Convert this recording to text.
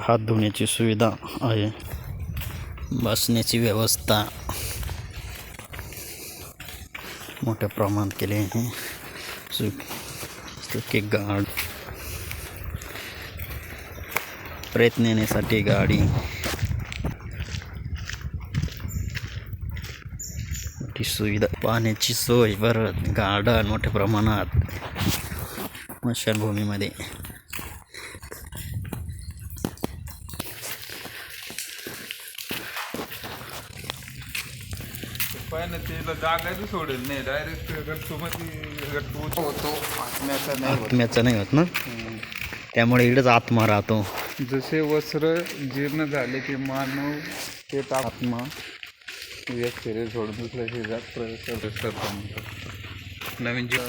हात धुण्याची सुविधा आहे. बसण्याची व्यवस्था मोठ्या प्रमाणात केली आहे. सु सुके गाड प्रयत्न येण्यासाठी गाडी. सुविधा पाण्याची सोय परत गार्डन मोठ्या प्रमाणात. स्मशानभूमीमध्ये पाय ना तिला जागायचं सोडेल नाही. डायरेक्ट गट्टू होतो. आत्म्याचा नाही होत. आत्म्याचं नाही होत ना? त्यामुळे इकडंच आत्मा राहतो. जसे वस्त्र जीर्ण झाले की मानव ते आत्मा एक शरीर सोडून दुसऱ्या शरीरात प्रवेश करतो म्हणतात. नवीन जीव